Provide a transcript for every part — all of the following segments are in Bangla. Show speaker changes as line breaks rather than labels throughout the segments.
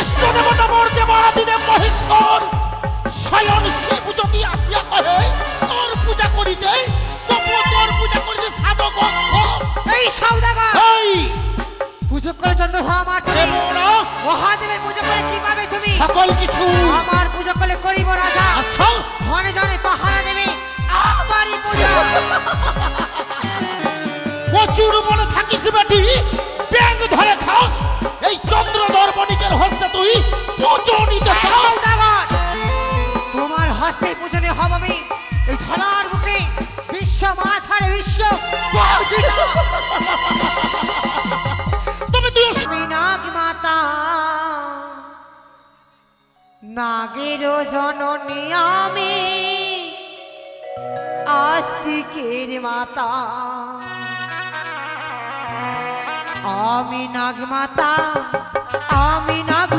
ইষ্ট দেবতা মূর্তি মহাদিদেব মহেশ্বর। স্বয়ং শিব যদি আসিয়া কহে তোর পূজা করিতে তোর পূজা করিতে সাধক
এই সৌদাগর!
এই
পুজো করে চন্দ্রধাম মাঠে
দেবরা
মহাদেবের পুজো করে কি পাবে তুমি?
সকল কিছু।
আমার পুজো করলে করিব রাজা।
আচ্ছা।
ধনে জনে পাহারা দেবে। আমারই পূজা।
প্রচুর বলে থাকিস বেটি। ব্যাং ধরে খাস এই চন্দ্রধর বণিকের হস্তে তুই পুজো নিতে চাস।
তোমার হস্তে পূজনে হব আমি এই ধরার বুকে। বিশ্ব মাঝারে বিশ্ব
তুমি তুই
নাগ মাতা নাগের জননী আমি। আস্তিকের মাতা। আমি নাগমাতা আমি নাগ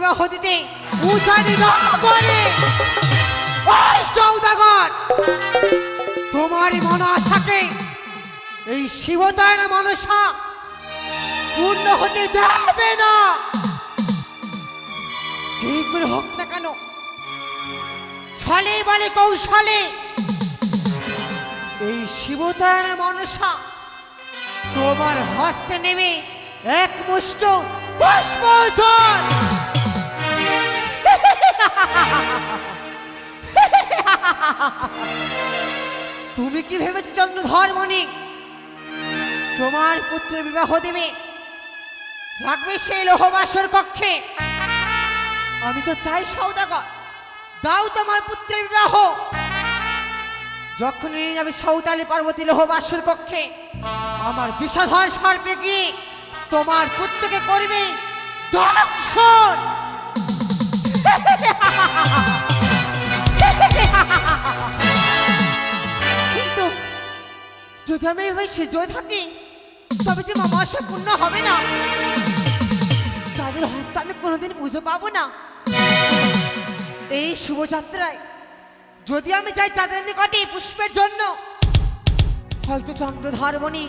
পুত্রকে বিবাহ দিতে না করে ওই সৌদাগর, তোমারই মন আশাকে এই শিবতায়না মনসা পূর্ণ হতে দেবে না। যেগুলো হোক না কেন, ছলে বলে কৌশলে এই শিবতায়না মনসা তোমার হস্তে নেবে এক মুষ্ট পুষ্প তুমি কি ভেবেছো চন্দ্রধর মণি? তোমার পুত্রের বিবাহ দেবে। রাখবে সেই লোহবাসর কক্ষে। আমি তো চাই সৌদাগর, দাও তোমার পুত্রের বিবাহ। যখন নিয়ে যাবে সৌতালি পার্বতী লোহবাসর কক্ষে, আমার বিষধর সর্পে গিয়ে তোমার পুত্রকে করবে দংশন কিন্তু যদি আমি এভাবে সেজে থাকি, তবে যে মামা আশা পূর্ণ হবে না। যাদের হস্তে আমি কোনোদিন পুজো পাবো না, এই শুভযাত্রায় যদি আমি যাই চাঁদের নিকটে পুষ্পের জন্য, হয়তো চন্দ্রধারমণি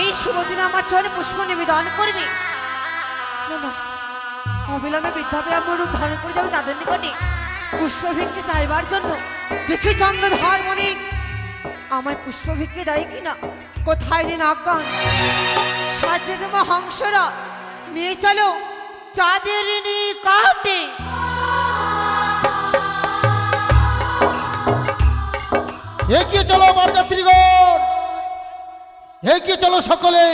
এই শুভ দিনে আমার চরণে পুষ্প নিবেদন করবে। না অবিলম্বে বৃদ্ধা ব্রাহ্মণ রূপ ধারণ করে যাবে চাঁদের নিকটে। পুষ্প ভিক্ষে চাইবার জন্য। দেখি চন্দ্রধারমণি আমার পুষ্প ভিক্ষে দেয় কিনা? কোথায় রে নাগগণ? সাজে দেব হংসরা নিয়ে চলো চাঁদের কাটে
এগিয়ে চলো বরযাত্রীগণ। এগিয়ে চলো সকলে।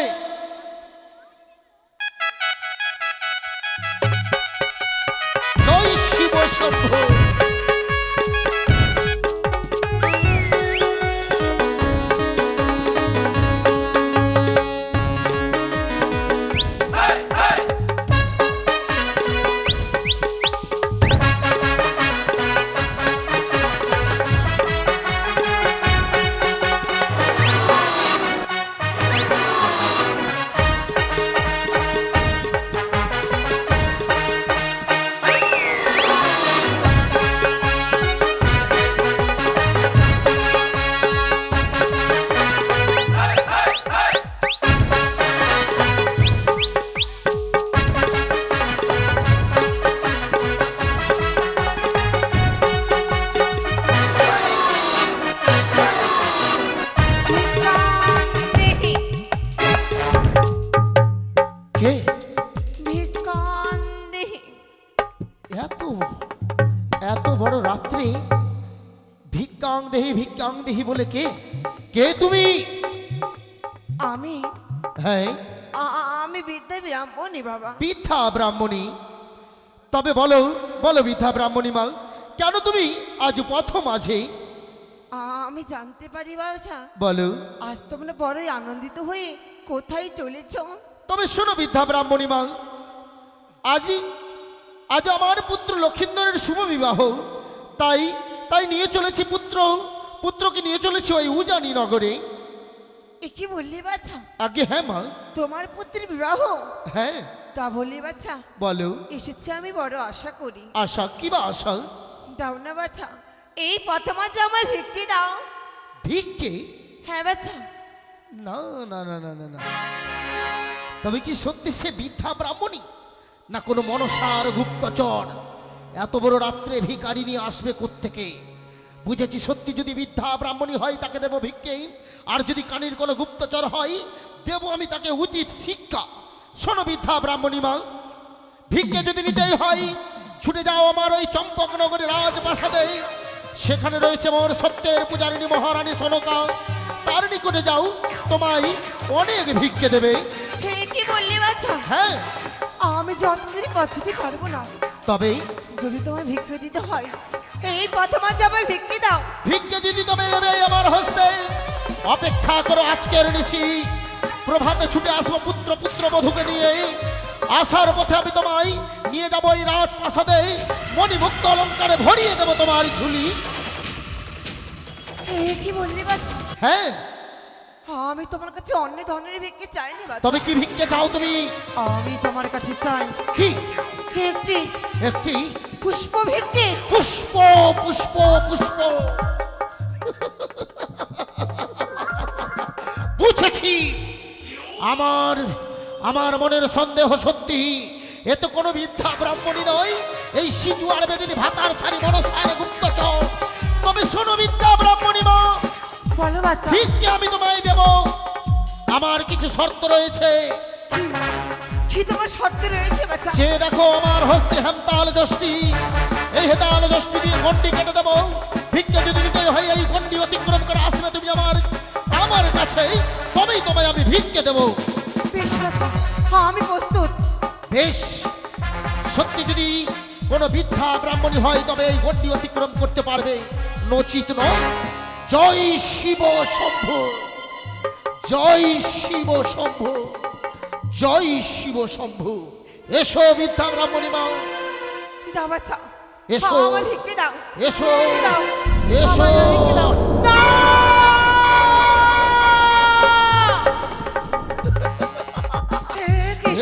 শিব এত বড় রাত্রে। ভিক্ষাং দেহি ভিক্ষাং দেহি বলে কে? কে তুমি?
আমি?
হ্যাঁ।
আমি বিদ্যা ব্রাহ্মণী বাবা।
বৃদ্ধা ব্রাহ্মণী। তবে বলো বলো বৃদ্ধা ব্রাহ্মণী মা কেন তুমি আজ প্রথম
আ- আমি জানতে পারি বাছা।
বলো।
আজ তোমরা বড়ই আনন্দিত হয়ে কোথায় চলেছ?
তবে শোনো বৃদ্ধা ব্রাহ্মণী মা আজ আজ আমার পুত্র লক্ষিন্দরের শুভ বিবাহ। তাই তাই নিয়ে চলেছি পুত্র। পুত্রকে নিয়ে চলেছি ওই উজানি নগরে।
এ কি বললি বাছা?
আগে হ্যাঁ মা।
তোমার পুত্রের বিবাহ?
হ্যাঁ।
তা বললি বাছা?
বলো।
এসেছে আমি বড় আশা করি।
আশা? কি বা আশা?
দাও না বাছা। এই প্রথমা যে আমায় ভিক্ষি দাও।
ভিক্ষে?
হ্যাঁ বাছা।
না না না না না না। তবে কি সত্যি সে বৃদ্ধা ব্রাহ্মণী? না কোনো মনসার গুপ্তচর। এত বড় রাত্রে ভিকারি নিয়ে আসবে কোত্থেকে? বুঝেছি সত্যি যদি বৃদ্ধা ব্রাহ্মণী হয় তাকে দেব ভিক্ষে। আর যদি কানির কোনো গুপ্তচর হয় দেব আমি তাকে উচিত শিক্ষা। শোনো বৃদ্ধা ব্রাহ্মণী মা ভিক্ষে যদি নিতেই হয় ছুটে যাও আমার ওই চম্পকনগরের রাজপ্রাসাদে। সেখানে রয়েছে মোর সত্যের পূজারিণী মহারানী সোনকা। তার নিকটে যাও তোমায় অনেক ভিক্ষে দেবে।
কি বললি
হ্যাঁ
আমি যতদিন পৌঁছতে পারব না
তবে
যদি তোমায় ভিক্ষে দিতে হয় এই প্রথমা যে আমায় ভিক্ষি দাও।
ভিক্ষে যদি তবে নেবে আমার হস্তে অপেক্ষা করো আজকের নিশি। প্রভাতে ছুটে আসব পুত্র পুত্র বধূকে নিয়ে। আসার পথে আমি তোমায় নিয়ে যাব এই রাত প্রাসাদে মণিমুক্ত অলঙ্কারে ভরিয়ে দেবো তোমার ঝুলি।
কি বললি বাছা?
হ্যাঁ
আমি তোমার কাছে অন্য ধরনের ভিক্ষে চাইনি বাছা।
তবে কি ভিক্ষে চাও তুমি?
আমি তোমার কাছে চাই
কি?
একটি
একটি?
পুষ্প ভিক্ষে।
পুষ্প পুষ্প পুষ্প। বুঝেছি। আমার আমার মনের সন্দেহ সত্যি। এ তো কোনো বিদ্যা ব্রাহ্মণী নয়। এই শিশু আর বেদিনী ভাতার ছাড়ি মনসার গুপ্তচর। তবে শোনো বিদ্যা ব্রাহ্মণী মা
বলো বাচ্চা।
ভিক্ষে আমি তোমায় দেব। আমার কিছু শর্ত রয়েছে।
কি তোমার শর্তে রয়েছে বাচ্চা?
যে দেখো আমার হস্তে হেমতাল যষ্টি এই হেতাল যষ্টি দিয়ে গন্ডি কেটে দেবো। ভিক্ষা যদি দিতে হয় এই গন্ডি অতিক্রম করে আসবে তুমি আমার আমার কাছে তবেই তোমায় আমি ভিক্ষে দেবো।
বেশ বাচ্চা হ্যাঁ আমি প্রস্তুত।
বেশ সত্যি যদি কোনো বৃদ্ধা ব্রাহ্মণী হয় তবে এই গন্ডি অতিক্রম করতে পারবে। নচিত নয়। জয় শিব শম্ভু। জয় শিব শম্ভু। জয় শিব শম্ভু। এসো বৃদ্ধা ব্রাহ্মণী মা।
দাও। বাচ্চা
এসো। এসো এসো?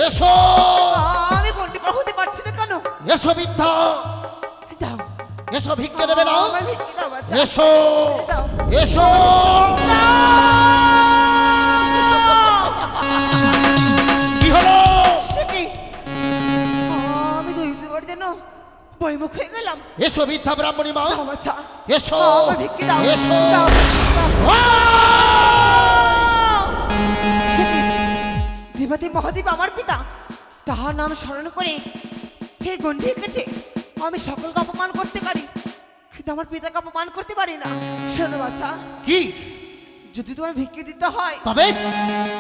এসো।
আমি কোনটি পর হতে পারছি না কেন?
এসো বৃদ্ধা।
দাও
এসো ভিক্ষে দেবে না এসো এসো। কি হলো?
আমি বইমুখ হয়ে গেলাম।
এসো বৃদ্ধা ব্রাহ্মণী মা। এসো এসো?
দেবাদেব মহাদেব আমার পিতা। তাহার নাম স্মরণ করে হে গন্ডি এঁকেছে আমি সকলকে অপমান করতে পারি কিন্তু আমার পিতাকে অপমান করতে পারি না। শোনো বাচ্চা
কি?
যদি তোমায় ভিক্ষি দিতে হয়
তবে?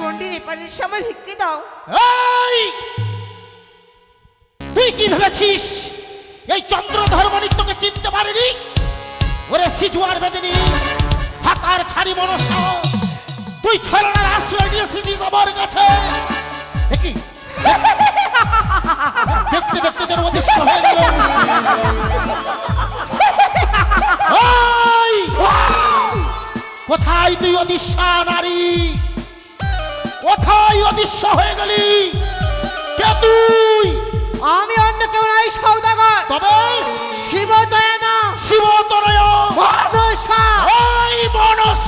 গন্ডির এপারের সময় ভিক্ষি দাও।
তুই কি ভেবেছিস? এই চন্দ্র তোকে চিনতে পারেনি? ওরে সিজুয়ার বেদিনী ফাতার ছাড়ি মনসা তুই ছলনার আশ্রয় নিয়েছিস আমার কাছে কোথায় তুই অদৃশ্যা নারী? কোথায় অদৃশ্য হয়ে গেলি? কে তুই?
আমি অন্য কেউ নাই সৌদাগর।
তবে?
শিব দয়ানা
শিবতরয়
মনসা।
ওই মনস।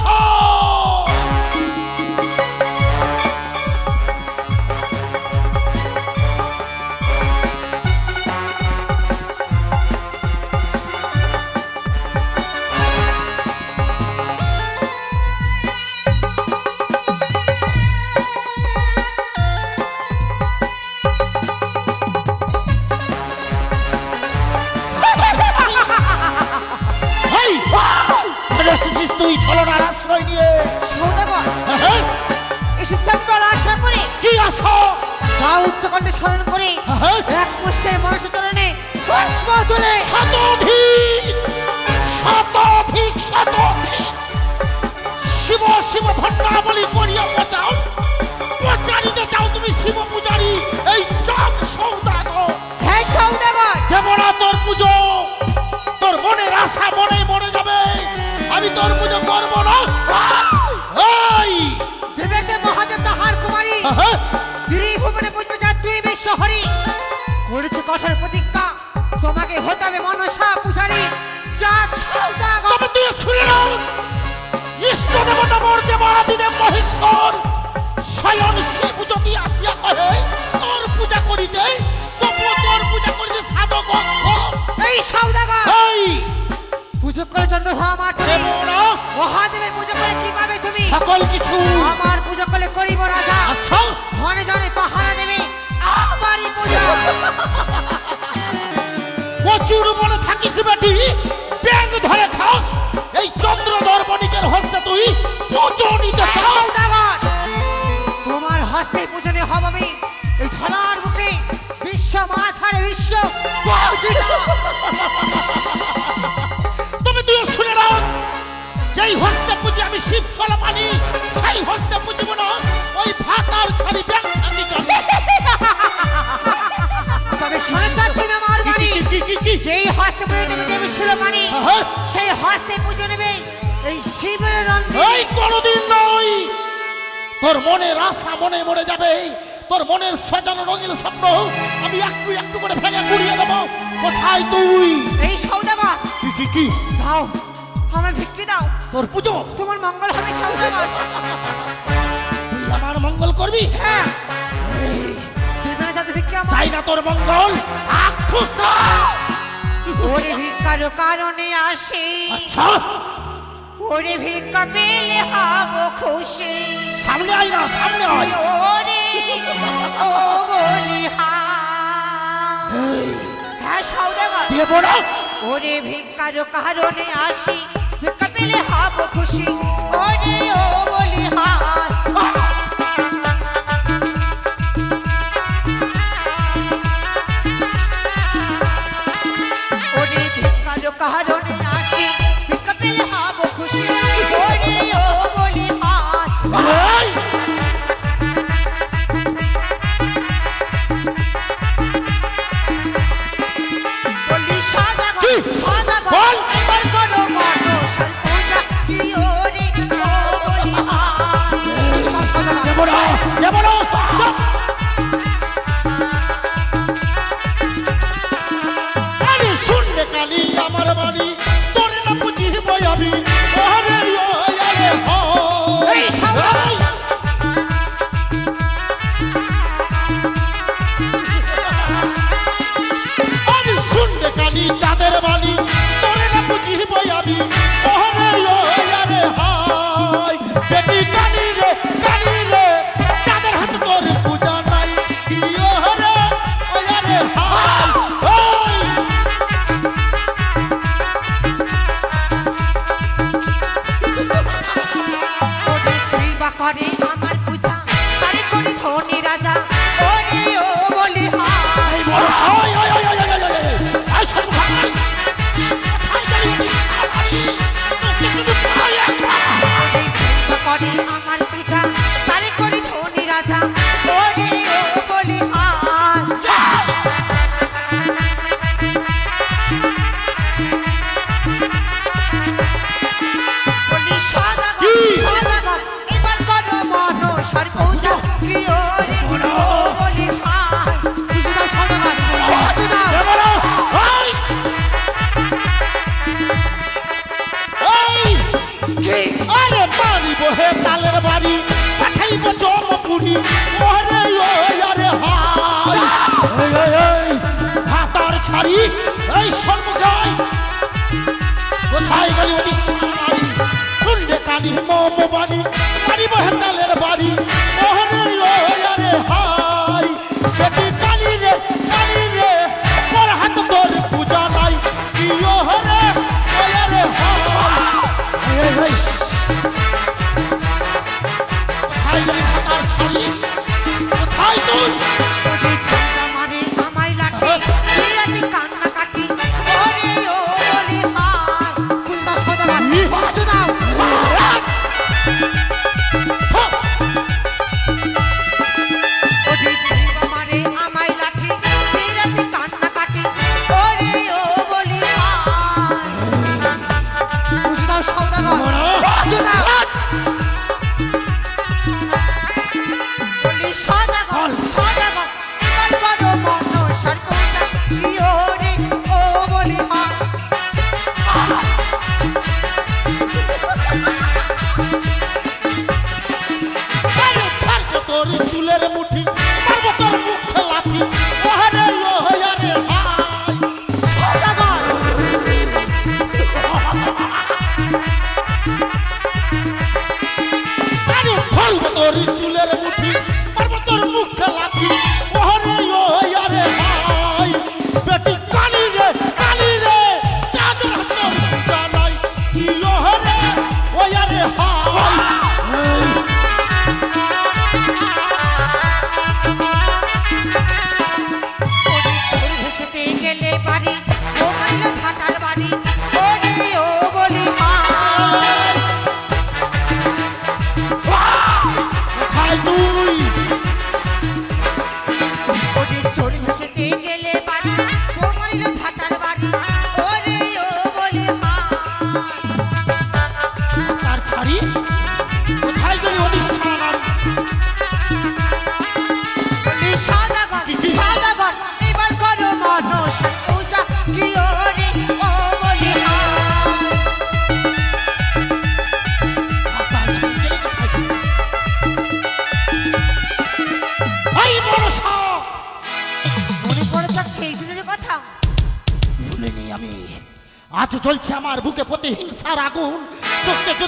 উচ্চকণ্ঠে স্মরণ করে
হ্যাঁ?
এক মুষ্ঠে মনুষ্য চরণে তুলে।
শতাধিক শতাধিক শতাধিক। শিব শিব ধন্যাবলী করিয়া পচাও পচারিতে চাও তুমি শিব পূজারি এই চাঁদ সৌদাগর।
হে সৌদাগর!
দেব না তোর পুজো তোর মনের আশা মনে মরে যাবে। আমি তোর পুজো করব।
বিশ্বহরি করেছে কঠোর প্রতিজ্ঞা। তোমাকে হতে হবে মনসা পূজারি।
তবে তুই শুনে নাও। ইষ্ট দেবতা মোর দেবাদিদেব মহেশ্বর স্বয়ং শিব যদি আসিয়া কহে তোর পূজা করিতে তোর পূজা করিতে সাধক
এই সৌদাগর
এই।
পুজো করে চন্দ্রধা মাঠে মহাদেবের পুজো করে কি তুমি?
সকল কিছু।
আমার পুজো করলে করিব রাজা।
আচ্ছা।
ধনে জনে পাহারা দেবে। আমারই পূজা।
প্রচুর বলে থাকিস বেটি। ব্যাং ধরে খাস এই চন্দ্র দর্পণিকের হস্তে তুই পুজো নিতে চাস।
তোমার হস্তে পূজনে হব আমি এই ধরার বুকে। বিশ্ব মাঝারে বিশ্ব।
তবে তুই শুনে নাও। যেই হস্তে পুজি আমি শিব ফল মানি সেই হস্তে পুজিব না ওই ভাতার ছাড়ি ব্যাং থাকি
তবে শুনে তুমি আমার
কি
যেই হস্তে পুজো দেবে দেবে শিলমানি
হ্যাঁ।
সেই হস্তে পুজো নেবে এই শিবের রন্ধে
এই কোনদিন নয়। তোর মনের আশা মনে মরে যাবে। তোর মনের সাজানো রঙিন স্বপ্ন আমি একটু একটু করে ভেঙে গুড়িয়ে দেবো। কোথায় তুই?
এই সৌদাগর।
কি কি কি?
দাও। আমার ভিক্ষি দাও।
তোর পুজো।
তোমার মঙ্গল হবে সৌদাগর।
তুই আমার মঙ্গল করবি?
হ্যাঁ। দেবে না যাতে ভিক্ষি আমার।
চাই না তোর মঙ্গল।
ওরে ভিক্ষার কারণে আসি।
আচ্ছা।
ওরে ভিক্ষা পেলে হব খুশি।
সামনে আয় না সামনে আয়।
ওরে ও বলি হ্যাঁ সৌদাগর।
দেব না
ওরে ভিক্ষার কারণে আসি। ভিক্ষা পেলে হব খুশি। ওরে
এই সর্বজয় কোথায় গেলি ওদিক? বাড়ি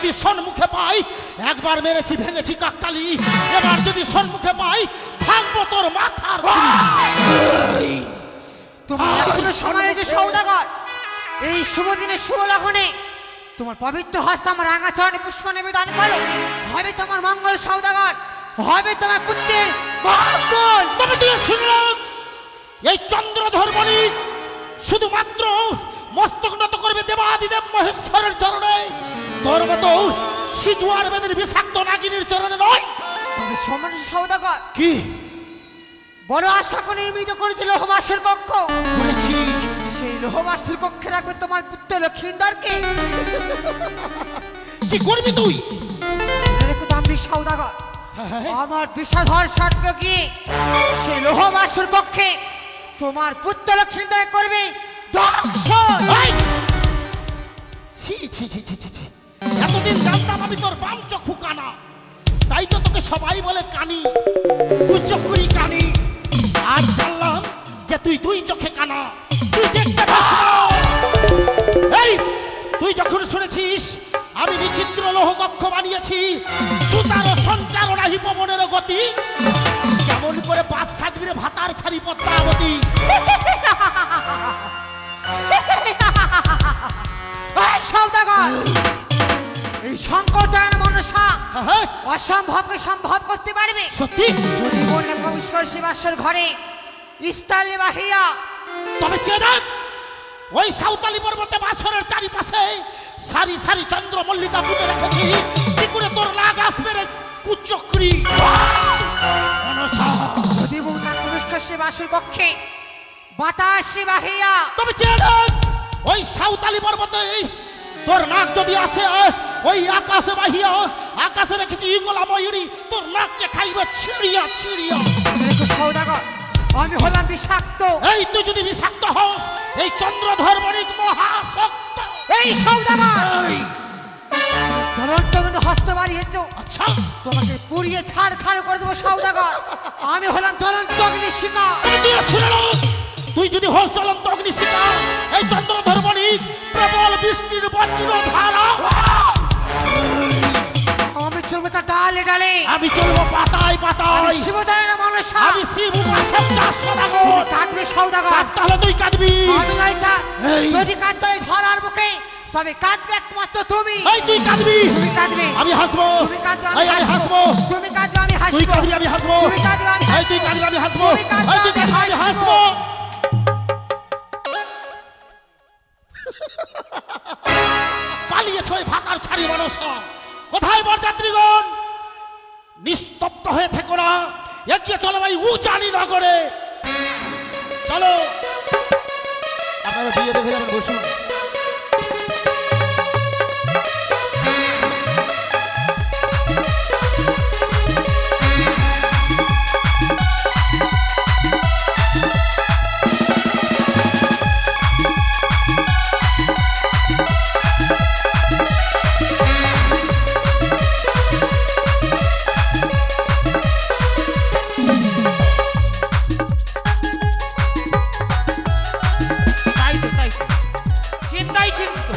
যদি সন্মুখে পাই একবার মেরেছি ভেঙেছি কাকতালি। এবার যদি সন্মুখে পাই ভাঙবো তোর মাথার
সময় আছে সৌদাগর। এই শুভ দিনে শুভ লগ্নে তোমার পবিত্র হস্ত আমার রাঙা চরণে পুষ্প নিবেদন করো। হবে তোমার মঙ্গল সৌদাগর হবে তোমার পুত্রের মঙ্গল।
তবে দিয়ে শুনলাম এই চন্দ্রধর বণিক শুধুমাত্র মস্তক নত করবে দেবাদিদেব মহেশ্বরের চরণে। তোর মতো সিজুয়ার বেদের বিষাক্ত নাগিনীর চরণে নয়।
তবে সমান সৌদাগর।
কি?
বড় আশা করে নির্মিত করেছিল লোহবাসের কক্ষ।
বলেছি।
সেই লোহবাসের কক্ষে রাখবে তোমার পুত্র লক্ষিন্দরকে।
কি করবি তুই?
দেখো দাম্ভিক সৌদাগর।
হ্যাঁ,
আমার বিষাধর সর্প গিয়ে সে লোহবাসুর কক্ষে তোমার পুত্র লক্ষিন্দর করবে
ছি ছি ছি ছি। এতদিন জানতাম আমি তোর বাম চক্ষু কানা তাই তো তোকে সবাই বলে কানি। কুচকুরি কানি। আজ জানলাম যে তুই দুই চোখে কানা। তুই দেখতে পাস। এই, তুই যখন শুনেছিস, আমি বিচিত্র লোহ কক্ষ বানিয়েছি, সুতার সঞ্চালনা হিপবনের গতি, কেমন করে বাদ সাজবিরে ভাতার ছাড়ি পদ্মাবতী।
সৌদাগর এই সংকটায়ন মনসা
হ্যাঁ, হ্যাঁ,
অসম্ভবকে সম্ভব করতে পারবে?
সত্যি?
যদি বললে কবিশ্বর শিবাশ্বর ঘরে ইস্তালে বাহিয়া
তবে চেনাক ওই সাঁওতালি পর্বতে বাসরের চারিপাশে সারি সারি চন্দ্র মল্লিকা পুঁতে রেখেছি। কি করে তোর লাগ আসবে রে কুচক্রি? মনসা।
যদি বললে কবিশ্বর শিবাশ্বর কক্ষে বাতাসে বাহিয়া
তবে চেনাক ওই সাঁওতালি পর্বতে তোর নাক যদি আসে ওই আকাশে বাহিয়া আকাশে রেখেছি ইগলা ময়ূরী তোর নাককে খাইবে ছিড়িয়া ছিড়িয়া।
সৌদাগর আমি হলাম বিষাক্ত।
এই তুই যদি বিষাক্ত হস এই চন্দ্রধর বণিক মহাশক্ত।
এই সৌদাগর! জ্বলন্ত কিন্তু হস্ত বাড়িয়েছ।
আচ্ছা।
তোমাকে পুড়িয়ে ছাড় খাড় করে দেবো সৌদাগর। আমি হলাম জ্বলন্ত অগ্নি শিকা
শুনে তুই যদি হোস জ্বলন্ত অগ্নিশিখা এই চন্দ্র ধর্মণিক প্রবল বৃষ্টির বজ্র ধারা।
আমি চলবো তা ডালে ডালে।
আমি চলবো পাতায় পাতায়।
শিবদায় না মানুষ
আমি শিব উপাসক চাষ সদাগর
কাঁদবে সৌদাগর।
কাঁদতে হলে তুই কাঁদবি?
আমি নয় চা যদি কাঁদতে ধরার বুকে তবে কাঁদবে একমাত্র তুমি।
এই তুই কাঁদবি?
তুমি কাঁদবে।
আমি হাসবো।
তুমি কাঁদবে আমি হাসবো।
হাসবো।
তুমি কাঁদবে আমি হাসবো।
তুই কাঁদবি আমি হাসবো।
তুমি কাঁদবে আমি
এই তুই
হাসবো।
কাঁদবি আমি হাসবো। এই তুই কাঁদবি
আমি
হাসবো। পালিয়েছ ওই ভাতার ছাড়ি মানুষ। কোথায় বরযাত্রীগণ? নিস্তব্ধ হয়ে থেকো না। এগিয়ে চলো ভাই উচানি নগরে। চলো। আপনারা বিয়ে দেখে যাবেন, বসুন।